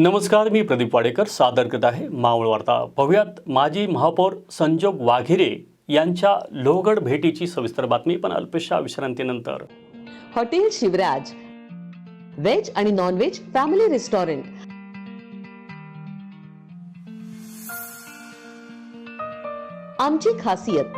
नमस्कार मी प्रदीप वाडेकर सादर करत आहे मावळ वार्ता. पाहुयात माजी महापौर संजोग वाघिरे यांच्या लोहगड भेटीची सविस्तर बातमी पण अल्पशा विश्रांतीनंतर. हॉटेल शिवराज व्हेज आणि नॉन व्हेज फॅमिली रेस्टॉरंट. आमची खासियत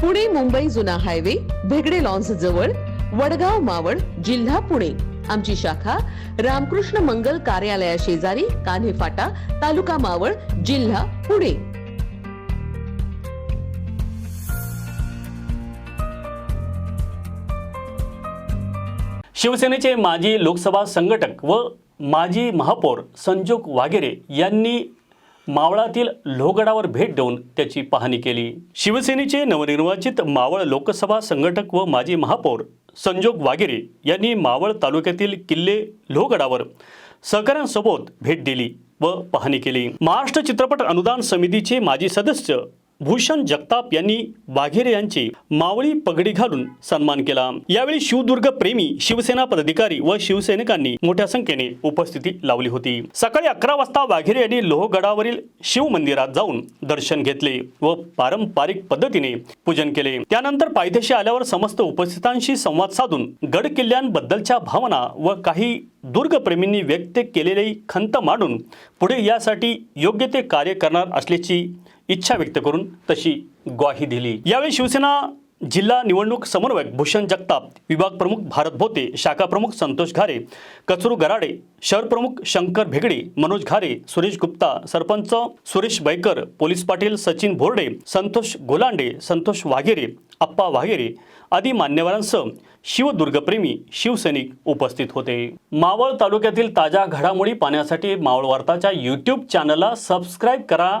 पुणे मुंबई जुना हायवे भेगडे लॉन्स जवळ वडगाव मावळ जिल्हा पुणे. आमची शाखा रामकृष्ण मंगल कार्यालया शेजारी कान्हे फाटा तालुका मावळ जिल्हा पुणे. शिवसेनेचे माजी लोकसभा संघटक व माजी महापौर संजोग वाघेरे यांनी मावळातील लोहगडावर भेट देऊन त्याची पाहणी केली. शिवसेनेचे नवनिर्वाचित मावळ लोकसभा संघटक व माजी महापौर संजोग वाघेरे यांनी मावळ तालुक्यातील किल्ले लोहगडावर सहकाऱ्यांसोबत भेट दिली व पाहणी केली. महाराष्ट्र चित्रपट अनुदान समितीचे माजी सदस्य भूषण जगताप यांनी वाघेरे यांची मावळी पगडी घालून सन्मान केला. यावेळी शिवदुर्ग प्रेमी शिवसेना पदाधिकारी व शिवसैनिकांनी मोठ्या संख्येने उपस्थिती लावली होती. सकाळी अकरा वाजता वाघेरे यांनी लोहगडावरील शिव मंदिरात जाऊन दर्शन घेतले व पारंपरिक पद्धतीने पूजन केले. त्यानंतर पायथ्याशी आल्यावर समस्त उपस्थितांशी संवाद साधून गड किल्ल्यांबद्दलच्या भावना व काही दुर्गप्रेमींनी व्यक्त केलेली खंत मांडून पुढे यासाठी योग्य ते कार्य करणार असल्याची इच्छा व्यक्त करून तशी ग्वाही दिली. यावेळी शिवसेना जिल्हा निवडणूक समन्वयक भूषण जगताप विभाग प्रमुख भारत भोते शाखा प्रमुख संतोष घारे कचरू गराडे शहर प्रमुख शंकर भेगडे मनोज घारे सुरेश गुप्ता सरपंच सुरेश बैकर पोलीस पाटील सचिन भोरडे संतोष गोलांडे संतोष वाघेरे अप्पा वाघेरे आदी मान्यवरांसह शिवदुर्गप्रेमी शिवसैनिक उपस्थित होते. मावळ तालुक्यातील ताज्या घडामोडी पाहण्यासाठी मावळ वार्ताच्या यूट्यूब चॅनलला सबस्क्राईब करा.